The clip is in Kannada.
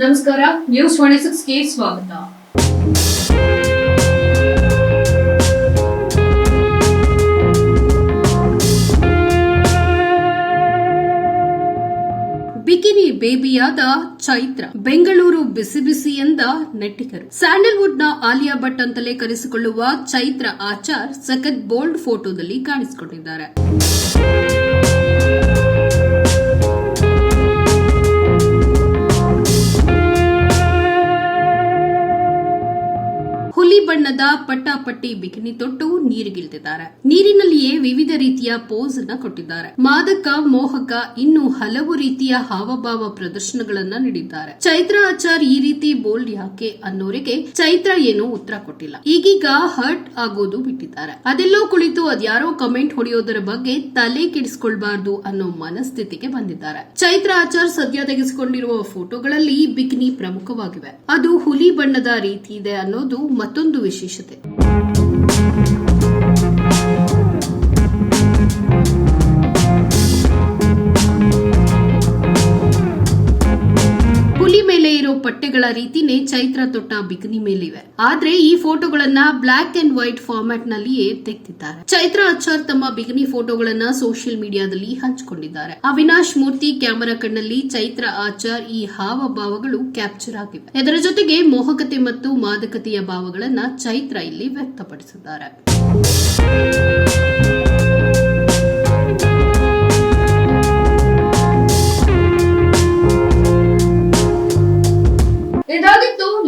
ನಮಸ್ಕಾರ ನ್ಯೂಸ್ ಟ್ವೆಂಟಿ ಸಿಕ್ಸ್ಗೆ ಸ್ವಾಗತ. ಬಿಕಿನಿ ಬೇಬಿಯಾದ ಚೈತ್ರ, ಬೆಂಗಳೂರು ಬಿಸಿ ಬಿಸಿ ಎಂದ ನೆಟ್ಟಿಗರು. ಸ್ಯಾಂಡಲ್ವುಡ್ನ ಆಲಿಯಾ ಭಟ್ ಅಂತಲೇ ಕರೆಸಿಕೊಳ್ಳುವ ಚೈತ್ರ ಆಚಾರ್ ಸಖತ್ ಬೋಲ್ಡ್ ಫೋಟೋದಲ್ಲಿ ಕಾಣಿಸಿಕೊಂಡಿದ್ದಾರೆ. ಬಣ್ಣದ ಪಟ್ಟಾಪಟ್ಟಿ ಬಿಕಿನಿ ತೊಟ್ಟು ನೀರಿಗಿಳಿದಿದ್ದಾರೆ ನೀರಿನಲ್ಲಿಯೇ ವಿವಿಧ ರೀತಿಯ ಪೋಸ್ ಅನ್ನ ಕೊಟ್ಟಿದ್ದಾರೆ. ಮಾದಕ, ಮೋಹಕ ಇನ್ನು ಹಲವು ರೀತಿಯ ಹಾವಭಾವ ಪ್ರದರ್ಶನಗಳನ್ನ ನೀಡಿದ್ದಾರೆ. ಚೈತ್ರ ಆಚಾರ್ ಈ ರೀತಿ ಬೋಲ್ಡ್ ಯಾಕೆ ಅನ್ನೋರಿಗೆ ಚೈತ್ರ ಏನು ಉತ್ತರ ಕೊಟ್ಟಿಲ್ಲ. ಈಗೀಗ ಹರ್ಟ್ ಆಗೋದು ಬಿಟ್ಟಿದ್ದಾರೆ. ಅದೆಲ್ಲೋ ಕುಳಿತು ಅದ್ಯಾರೋ ಕಮೆಂಟ್ ಹೊಡೆಯೋದರ ಬಗ್ಗೆ ತಲೆ ಕೆಡಿಸ್ಕೊಳ್ಬಾರ್ದು ಅನ್ನೋ ಮನಸ್ಥಿತಿಗೆ ಬಂದಿದ್ದಾರೆ. ಚೈತ್ರ ಆಚಾರ್ ಸದ್ಯ ತೆಗೆಸಿಕೊಂಡಿರುವ ಫೋಟೋಗಳಲ್ಲಿ ಬಿಕಿನಿ ಪ್ರಮುಖವಾಗಿವೆ. ಅದು ಹುಲಿ ಬಣ್ಣದ ರೀತಿ ಇದೆ ಅನ್ನೋದು ಮತ್ತೊಂದು ವಿಶೇಷತೆ ಹುಲಿ ಪಟ್ಟೆಗಳ ರೀತಿನೇ ಚೈತ್ರ ತೊಟ್ಟ ಬಿಕಿನಿ ಮೇಲಿವೆ. ಆದ್ರೆ ಈ ಫೋಟೋಗಳನ್ನ ಬ್ಲಾಕ್ ಅಂಡ್ ವೈಟ್ ಫಾರ್ಮ್ಯಾಟ್ ನಲ್ಲಿಯೇ ತೆಗೆದಿದ್ದಾರೆ. ಚೈತ್ರ ಆಚಾರ್ ತಮ್ಮ ಬಿಕಿನಿ ಫೋಟೋಗಳನ್ನ ಸೋಷಿಯಲ್ ಮೀಡಿಯಾದಲ್ಲಿ ಹಂಚಿಕೊಂಡಿದ್ದಾರೆ. ಅವಿನಾಶ್ ಮೂರ್ತಿ ಕ್ಯಾಮೆರಾ ಕಣ್ಣಲ್ಲಿ ಚೈತ್ರ ಆಚಾರ್ ಈ ಹಾವಭಾವಗಳು ಕ್ಯಾಪ್ಚರ್ ಆಗಿವೆ. ಇದರ ಜೊತೆಗೆ ಮೋಹಕತೆ ಮತ್ತು ಮಾದಕತೆಯ ಭಾವಗಳನ್ನ ಚೈತ್ರ ಇಲ್ಲಿ ವ್ಯಕ್ತಪಡಿಸಿದ್ದಾರೆ.